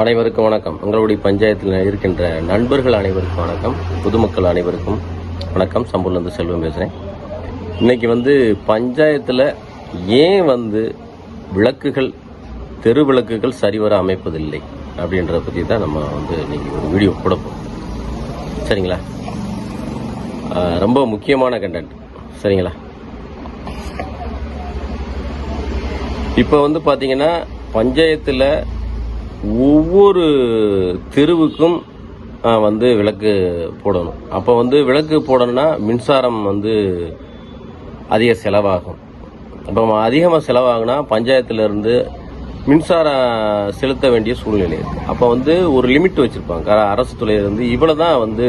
அனைவருக்கும் வணக்கம். உங்களுடைய பஞ்சாயத்தில் இருக்கின்ற நண்பர்கள் அனைவருக்கும் வணக்கம். பொதுமக்கள் அனைவருக்கும் வணக்கம். சம்பூர்லேருந்து செல்வம் பேசுகிறேன் இன்றைக்கி வந்து பஞ்சாயத்தில் ஏன் வந்து விளக்குகள் தெரு விளக்குகள் சரிவர அமைப்பதில்லை அப்படின்றத பற்றி தான் நம்ம வந்து இன்றைக்கி ஒரு வீடியோ கொடுப்போம் சரிங்களா? ரொம்ப முக்கியமான கண்டென்ட் சரிங்களா? இப்போ வந்து பார்த்தீங்கன்னா பஞ்சாயத்தில் ஒவ்வொரு தெருவுக்கும் வந்து விளக்கு போடணும். அப்போ வந்து விளக்கு போடணும்னா மின்சாரம் வந்து அதிக செலவாகும். அப்போ அதிகமாக செலவாகுனா பஞ்சாயத்துலேருந்து மின்சாரம் செலுத்த வேண்டிய சூழ்நிலை இருக்குது அப்போ வந்து ஒரு லிமிட் வச்சுருப்பாங்க. அரசு துறையிலேருந்து இவ்வளோ தான் வந்து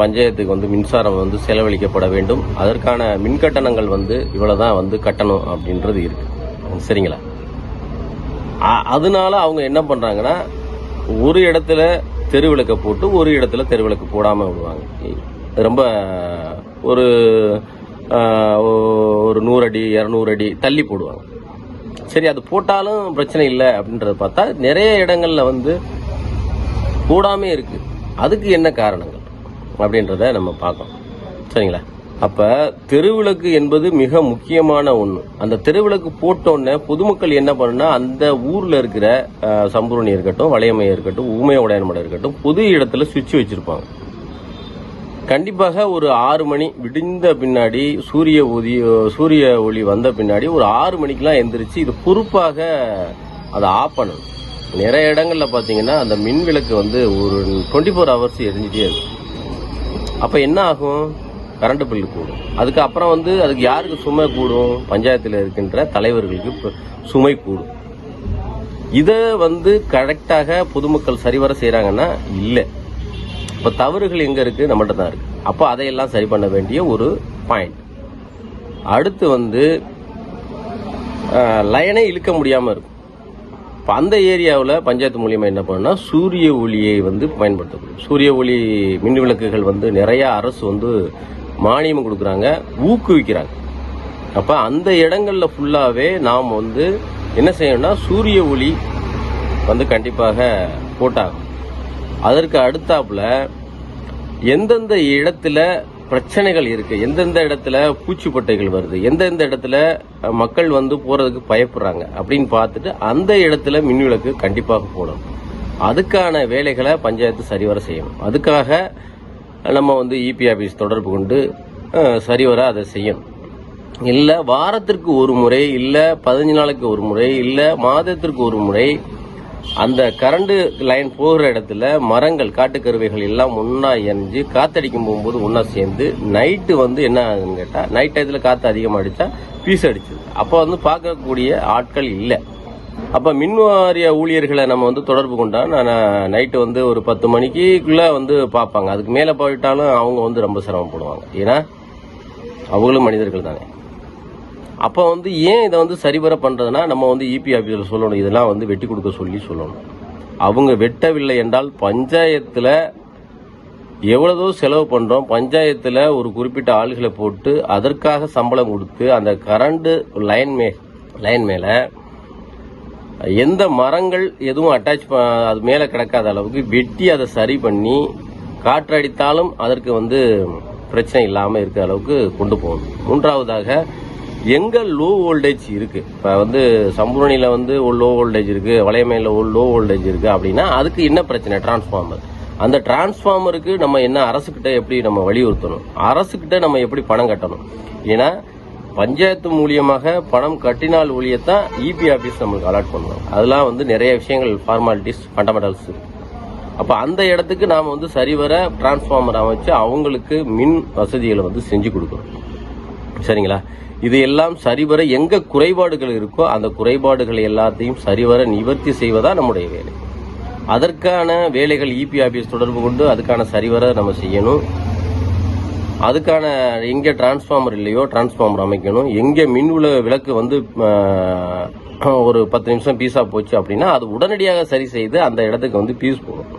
பஞ்சாயத்துக்கு வந்து மின்சாரம் வந்து செலவழிக்கப்பட வேண்டும். அதற்கான மின் கட்டணங்கள் வந்து இவ்வளோ தான் வந்து கட்டணும் அப்படின்றது இருக்குது சரிங்களா? அதனால அவங்க என்ன பண்ணுறாங்கன்னா ஒரு இடத்துல தெருவிளக்க போட்டு ஒரு இடத்துல தெருவிளக்கு போடாமல் விடுவாங்க. ரொம்ப ஒரு ஒரு நூறு அடி இரநூறு அடி தள்ளி போடுவாங்க. சரி அது போட்டாலும் பிரச்சனை இல்லை அப்படின்றத பார்த்தா நிறைய இடங்களில் வந்து போடாமே இருக்குது அதுக்கு என்ன காரணங்கள் அப்படின்றத நம்ம பார்க்கணும். சரிங்களா? அப்ப தெருவிளக்கு என்பது மிக முக்கியமான ஒண்ணு. அந்த தெருவிளக்கு போட்டோன்னே பொதுமக்கள் என்ன பண்ணுனா அந்த ஊர்ல இருக்கிற சம்பூரணி இருக்கட்டும் வளையமையா இருக்கட்டும் ஊமைய உடையன்மடை இருக்கட்டும் பொது இடத்துல சுவிட்ச் வச்சிருப்பாங்க. கண்டிப்பாக ஒரு ஆறு மணி விடிந்த பின்னாடி சூரிய ஒதி சூரிய ஒளி வந்த பின்னாடி ஒரு ஆறு மணிக்கெலாம் எந்திரிச்சு இது பொறுப்பாக அதை ஆஃப் பண்ணணும். நிறைய இடங்களில் பார்த்தீங்கன்னா அந்த மின் விளக்கு வந்து ஒரு டுவெண்ட்டி ஃபோர் ஹவர்ஸ் எரிஞ்சிட்டே இருக்கும். அப்போ என்ன ஆகும்? கரண்ட் பில்லு கூடும். அதுக்கு அப்புறம் வந்து அதுக்கு யாருக்கு சுமை கூடும்? பஞ்சாயத்தில் இருக்கின்ற தலைவர்களுக்கு சுமை கூடும். இதை வந்து கரெக்டாக பொதுமக்கள் சரிவர செய்கிறாங்கன்னா இல்லை. இப்போ தவறுகள் எங்கே இருக்கு? நம்மகிட்ட தான் இருக்கு. அப்போ அதையெல்லாம் சரி பண்ண வேண்டிய ஒரு பாயிண்ட் அடுத்து வந்து லைனே இழுக்க முடியாமல் இருக்கும். இப்போ அந்த ஏரியாவில் பஞ்சாயத்து மூலியமாக என்ன பண்ணால் சூரிய ஒளியை வந்து பயன்படுத்தப்படும் சூரிய ஒளி மின் விளக்குகள் வந்து நிறையா அரசு வந்து மானியம் கொடுக்குறாங்க ஊக்குவிக்கிறாங்க. அப்போ அந்த இடங்களில் ஃபுல்லாகவே நாம் வந்து என்ன செய்யணும்னா சூரிய ஒளி வந்து கண்டிப்பாக போட்டாகும். அதற்கு அடுத்தாப்புல எந்தெந்த இடத்துல பிரச்சனைகள் இருக்கு எந்தெந்த இடத்துல பூச்சிப்பட்டைகள் வருது எந்தெந்த இடத்துல மக்கள் வந்து போறதுக்கு பயப்படுறாங்க அப்படின்னு பார்த்துட்டு அந்த இடத்துல மின்விளக்கு கண்டிப்பாக போடணும். அதுக்கான வேலைகளை பஞ்சாயத்து சரிவர செய்யணும். அதுக்காக நம்ம வந்து இபி ஆஃபீஸ் தொடர்பு கொண்டு சரிவர அதை செய்யணும். இல்லை வாரத்திற்கு ஒரு முறை இல்லை பதினஞ்சு நாளைக்கு ஒரு முறை இல்லை மாதத்திற்கு ஒரு முறை அந்த கரண்ட் லைன் போகிற இடத்துல மரங்கள் காட்டுக்கருவைகள் எல்லாம் ஒன்றா இணைஞ்சு காத்தடிக்கும் போகும்போது ஒன்றா சேர்ந்து நைட்டு வந்து என்ன ஆகுதுன்னு கேட்டால் நைட் டயத்தில் காற்று அதிகமாக அடித்தா பீஸ் அடிச்சது. அப்போ வந்து பார்க்கக்கூடிய ஆட்கள் இல்லை. அப்போ மின் வாரிய ஊழியர்களை நம்ம வந்து தொடர்பு கொண்டா நான் நைட்டு வந்து ஒரு பத்து மணிக்குள்ளே வந்து பார்ப்பாங்க. அதுக்கு மேலே போயிட்டாலும் அவங்க வந்து ரொம்ப சிரமப்படுவாங்க. ஏன்னா அவங்களும் மனிதர்கள் தானே. அப்போ வந்து ஏன் இதை வந்து சரிவர பண்ணுறதுன்னா நம்ம வந்து இபி ஆஃபீஸில் சொல்லணும். இதெல்லாம் வந்து வெட்டி கொடுக்க சொல்லி சொல்லணும். அவங்க வெட்டவில்லை என்றால் பஞ்சாயத்தில் எவ்வளவோ செலவு பண்ணுறோம் பஞ்சாயத்தில் ஒரு குறிப்பிட்ட ஆளுகளை போட்டு அதற்காக சம்பளம் கொடுத்து அந்த கரண்ட் லைன் மே லைன் மேலே எந்த மரங்கள் எதுவும் அட்டாச் அது மேலே கிடக்காத அளவுக்கு வெட்டி அதை சரி பண்ணி காற்றடித்தாலும் அதற்கு வந்து பிரச்சனை இல்லாமல் இருக்கிற அளவுக்கு கொண்டு போகணும். மூன்றாவதாக எங்கே லோ வோல்டேஜ் இருக்குது இப்போ வந்து சம்பூரணியில வந்து ஒரு லோ வோல்டேஜ் இருக்குது வளையமையில் ஒரு லோ வோல்டேஜ் இருக்குது அப்படின்னா அதுக்கு என்ன பிரச்சனை? டிரான்ஸ்ஃபார்மர் அந்த டிரான்ஸ்ஃபார்மருக்கு நம்ம என்ன அரசுக்கிட்ட எப்படி நம்ம வலியுறுத்தணும்? அரசுக்கிட்ட நம்ம எப்படி பணம் கட்டணும்? ஏன்னா பஞ்சாயத்து மூலியமாக பணம் கட்டினால் ஒழியத்தான் இபி ஆபீஸ் நம்மளுக்கு அலாட் பண்ணுவாங்க அதெல்லாம் வந்து நிறைய விஷயங்கள் ஃபார்மாலிட்டிஸ் ஃபண்டமெண்டல்ஸ் அப்போ அந்த இடத்துக்கு நாம் வந்து சரிவர டிரான்ஸ்ஃபார்மர் அமைச்சு அவங்களுக்கு மின் வசதிகளை வந்து செஞ்சு கொடுக்குறோம் சரிங்களா? இது எல்லாம் சரிவர எங்கே குறைபாடுகள் இருக்கோ அந்த குறைபாடுகளை எல்லாத்தையும் சரிவர நிவர்த்தி செய்வதா நம்முடைய வேலை. அதற்கான வேலைகள் இபி ஆபீஸ் தொடர்பு கொண்டு அதுக்கான சரிவர நம்ம செய்யணும். அதுக்கான எங்கே டிரான்ஸ்ஃபார்மர் இல்லையோ டிரான்ஸ்ஃபார்மர் அமைக்கணும். எங்கே மின் விள- விளக்கு வந்து ஒரு பத்து நிமிஷம் பீஸாக போச்சு அப்படின்னா அது உடனடியாக சரி செய்து அந்த இடத்துக்கு வந்து பீஸ் போகும்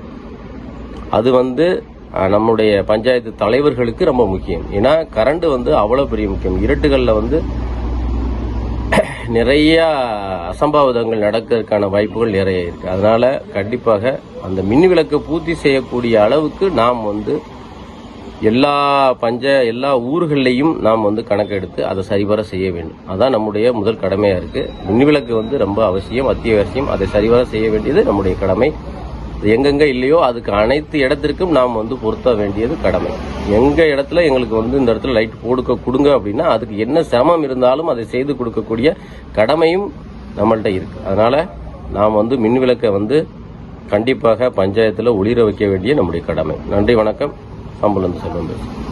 அது வந்து நம்முடைய பஞ்சாயத்து தலைவர்களுக்கு ரொம்ப முக்கியம். ஏன்னா கரண்ட் வந்து அவ்வளோ பெரிய முக்கியம். இருட்டுகளில் வந்து நிறைய அசம்பாவிதங்கள் நடக்கிறதுக்கான வாய்ப்புகள் நிறைய இருக்குது அதனால் கண்டிப்பாக அந்த மின் விளக்கை பூர்த்தி செய்யக்கூடிய அளவுக்கு நாம் வந்து எல்லா பஞ்ச எல்லா ஊர்கள்லையும் நாம் வந்து கணக்கெடுத்து அதை சரிவர செய்ய வேண்டும். அதான் நம்முடைய முதல் கடமையா இருக்கு. மின்விளக்கு வந்து ரொம்ப அவசியம் அத்தியாவசியம். அதை சரிவர செய்ய வேண்டியது நம்முடைய கடமை. அது எங்கெங்க இல்லையோ அதுக்கு அனைத்து இடத்திற்கும் நாம் வந்து பொருத்த வேண்டியது கடமை. எங்க இடத்துல எங்களுக்கு வந்து இந்த இடத்துல லைட் போடுக்க கொடுங்க அப்படின்னா அதுக்கு என்ன சிரமம் இருந்தாலும் அதை செய்து கொடுக்கக்கூடிய கடமையும் நம்மள்கிட்ட இருக்கு. அதனால நாம் வந்து மின் விளக்கை வந்து கண்டிப்பாக பஞ்சாயத்தில் ஒளிர வைக்க வேண்டிய நம்முடைய கடமை. நன்றி வணக்கம். சம்பளம் செல்வம் பேசுகிறேன்